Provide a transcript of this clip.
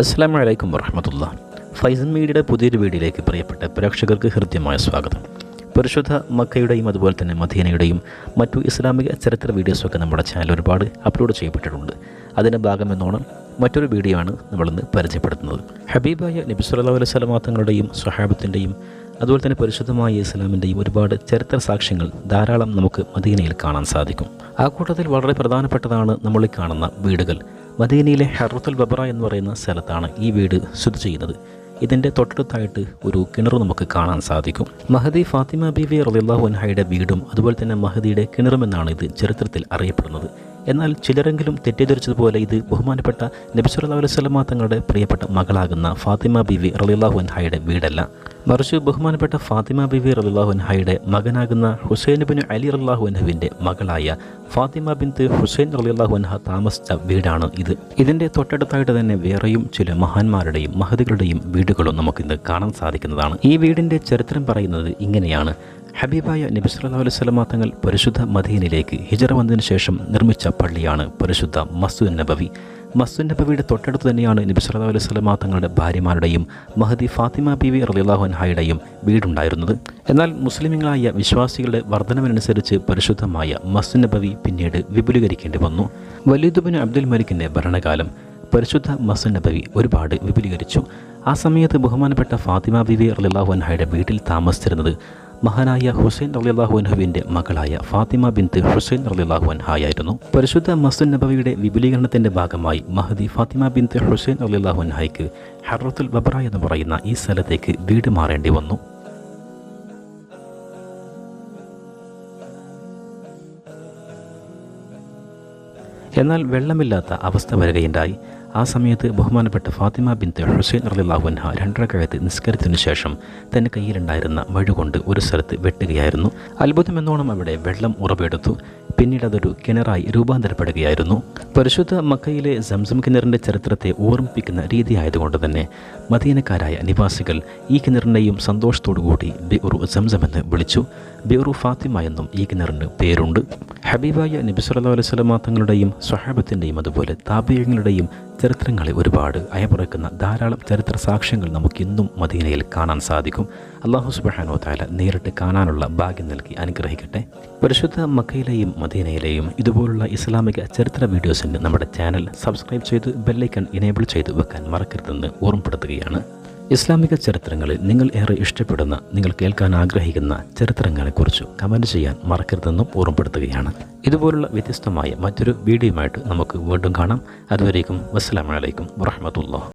അസ്സാം വലൈക്കും വർഹമത്തുള്ള ഫൈസൻ മീഡിയയുടെ പുതിയൊരു വീഡിയോയിലേക്ക് പ്രിയപ്പെട്ട പ്രേക്ഷകർക്ക് ഹൃദ്യമായ സ്വാഗതം. പരിശുദ്ധ മക്കയുടെയും അതുപോലെ തന്നെ മദീനയുടെയും മറ്റു ഇസ്ലാമിക ചരിത്ര വീഡിയോസൊക്കെ നമ്മുടെ ചാനൽ ഒരുപാട് അപ്ലോഡ് ചെയ്യപ്പെട്ടിട്ടുണ്ട്. അതിന്റെ ഭാഗമെന്നോണം മറ്റൊരു വീഡിയോ ആണ് നമ്മളിന്ന് പരിചയപ്പെടുത്തുന്നത്. ഹബീബായ നബി അലൈഹി വസല്ലമ തങ്ങളുടെയും സ്വഹാബത്തിന്റെയും അതുപോലെ തന്നെ പരിശുദ്ധമായ ഇസ്ലാമിന്റെയും ഒരുപാട് ചരിത്ര സാക്ഷ്യങ്ങൾ ധാരാളം നമുക്ക് മദീനയിൽ കാണാൻ സാധിക്കും. ആ കൂട്ടത്തിൽ വളരെ പ്രധാനപ്പെട്ടതാണ് നമ്മൾ കാണുന്ന വീടുകൾ. മദീനയിലെ ഹെറത്തുൽ ബബറ എന്ന് പറയുന്ന സ്ഥലത്താണ് ഈ വീട് സ്ഥിതി ചെയ്യുന്നത്. ഇതിന്റെ തൊട്ടടുത്തായിട്ട് ഒരു കിണർ നമുക്ക് കാണാൻ സാധിക്കും. മഹദി ഫാത്തിമ ബിവി റളിയല്ലാഹു അൻഹയുടെ വീടും അതുപോലെ തന്നെ മഹദിയുടെ കിണറുമെന്നാണ് ഇത് ചരിത്രത്തിൽ അറിയപ്പെടുന്നത്. എന്നാൽ ചിലരെങ്കിലും തെറ്റിദ്ധരിച്ചതുപോലെ ഇത് ബഹുമാനപ്പെട്ട നബിസുല്ലാ അലൈവല്ലാ തങ്ങളുടെ പ്രിയപ്പെട്ട മകളാകുന്ന ഫാത്തിമ ബിവി റളിയല്ലാഹു അൻഹയുടെ വീടല്ല. മറിച്ച് ബഹുമാനപ്പെട്ട ഫാത്തിമ ബിവി റളിയല്ലാഹു അൻഹയുടെ മകനാകുന്ന ഹുസൈൻ ബിൻ അലി റളിയല്ലാഹു അൻഹുവിന്റെ മകളായ ഫാത്തിമ ബിൻത്ത് ഹുസൈൻ റളിയല്ലാഹു അൻഹ താമസിച്ച വീടാണ് ഇത്. ഇതിന്റെ തൊട്ടടുത്തായിട്ട് തന്നെ വേറെയും ചില മഹാന്മാരുടെയും മഹതികളുടെയും വീടുകളും നമുക്കിന്ന് കാണാൻ സാധിക്കുന്നതാണ്. ഈ വീടിന്റെ ചരിത്രം പറയുന്നത് ഇങ്ങനെയാണ്. ഹബീബായ നബി സല്ലല്ലാഹു അലൈഹി വസല്ലമ തങ്ങൾ പരിശുദ്ധ മദീനയിലേക്ക് ഹിജറ വന്നതിന് ശേഷം നിർമ്മിച്ച പള്ളിയാണ് പരിശുദ്ധ മസ്ദുൻ നബവി. മസ്ദുൻ നബവിയുടെ തൊട്ടടുത്ത് തന്നെയാണ് നബി സല്ലല്ലാഹു അലൈഹി വസല്ലമ തങ്ങളുടെ ഭാര്യമാരുടെയും മഹദി ഫാത്തിമ ബിവി റളിയല്ലാഹു അൻഹയുടെയും വീടുണ്ടായിരുന്നത്. എന്നാൽ മുസ്ലിമുകളായ വിശ്വാസികളുടെ വർദ്ധനവനുസരിച്ച് പരിശുദ്ധമായ മസ്ദുൻ നബവി പിന്നീട് വിപുലീകരിക്കേണ്ടി വന്നു. വലീദുബിൻ അബ്ദുൽ മലിക്കിന്റെ ഭരണകാലം പരിശുദ്ധ മസ്ദുൻ നബവി ഒരുപാട് വിപുലീകരിച്ചു. ആ സമയത്ത് ബഹുമാനപ്പെട്ട ഫാത്തിമ ബിവി റളിയല്ലാഹു അൻഹയുടെ വീട്ടിൽ താമസിച്ചിരുന്നത് മഹാനായ ഹുസൈൻ റളിയല്ലാഹു അൻഹുവിന്റെ മകളായ ഫാത്തിമ ബിന്ത് ഹുസൈൻ റളിയല്ലാഹു അൻഹായായിരുന്നു. പരിശുദ്ധ മസ്ദുൻ നബവിയുടെ വിപുലീകരണത്തിന്റെ ഭാഗമായി മഹദി ഫാത്തിമ ബിന്ത് ഹുസൈൻ റളിയല്ലാഹു അൻഹായ്ക്ക് ഹറത്തുൽ ബബ്ര എന്ന് പറയുന്ന ഈ സ്ഥലത്തേക്ക് വീട് മാറേണ്ടി വന്നു. എന്നാൽ വെള്ളമില്ലാത്ത അവസ്ഥ വരികയുണ്ടായി ആ സമയത്ത് ബഹുമാനപ്പെട്ട ഫാത്തിമ ബിന്ത് ഹുസൈൻ റളിയല്ലാഹുൻഹ രണ്ടരക്കഴത്ത് നിസ്കരിച്ചതിനു ശേഷം തന്റെ കയ്യിലുണ്ടായിരുന്ന വഴുകൊണ്ട് ഒരു സ്ഥലത്ത് വെട്ടുകയായിരുന്നു. അത്ഭുതമെന്നോണം അവിടെ വെള്ളം ഉറവെടുത്തു. പിന്നീട് അതൊരു കിണറായി രൂപാന്തരപ്പെടുകയായിരുന്നു. പരിശുദ്ധ മക്കയിലെ സംസം കിണറിന്റെ ചരിത്രത്തെ ഓർമ്മിപ്പിക്കുന്ന രീതിയായതുകൊണ്ട് തന്നെ മദീനക്കാരായ നിവാസികൾ ഈ കിണറിനെയും സന്തോഷത്തോടുകൂടി ബിഉറു സംസം എന്ന് വിളിച്ചു. ബിഉറു ഫാത്തിമ എന്നും ഈ കിണറിന് പേരുണ്ട്. ഹബീബായ നബി സല്ലല്ലാഹു അലൈഹി വസല്ലമ തങ്ങളുടെയും സ്വഹാബത്തിന്റെയും അതുപോലെ താപീയങ്ങളുടെയും ചരിത്രങ്ങളെ ഒരുപാട് അയമുറക്കുന്ന ധാരാളം ചരിത്ര സാക്ഷ്യങ്ങൾ നമുക്കിന്നും മദീനയിൽ കാണാൻ സാധിക്കും. അള്ളാഹു സുബാനോ താല നേരിട്ട് കാണാനുള്ള ഭാഗ്യം നൽകി അനുഗ്രഹിക്കട്ടെ. പരിശുദ്ധ മക്കയിലെയും മദീനയിലെയും ഇതുപോലുള്ള ഇസ്ലാമിക ചരിത്ര വീഡിയോസിന് നമ്മുടെ ചാനൽ സബ്സ്ക്രൈബ് ചെയ്ത് ബെല്ലൈക്കൺ ഇനേബിൾ ചെയ്ത് വെക്കാൻ മറക്കരുതെന്ന് ഓർമ്മപ്പെടുത്തുകയാണ്. ഇസ്ലാമിക ചരിത്രങ്ങളിൽ നിങ്ങൾ ഏറെ ഇഷ്ടപ്പെടുന്ന നിങ്ങൾ കേൾക്കാൻ ആഗ്രഹിക്കുന്ന ചരിത്രങ്ങളെക്കുറിച്ച് കമന്റ് ചെയ്യാൻ മറക്കരുതെന്നും ഓർമ്മപ്പെടുത്തുകയാണ്. ഇതുപോലുള്ള വ്യത്യസ്തമായ മറ്റൊരു വീഡിയോയുമായിട്ട് നമുക്ക് വീണ്ടും കാണാം. അതുവരേക്കും വസ്സലാമലൈക്കും വറഹമത്തുള്ള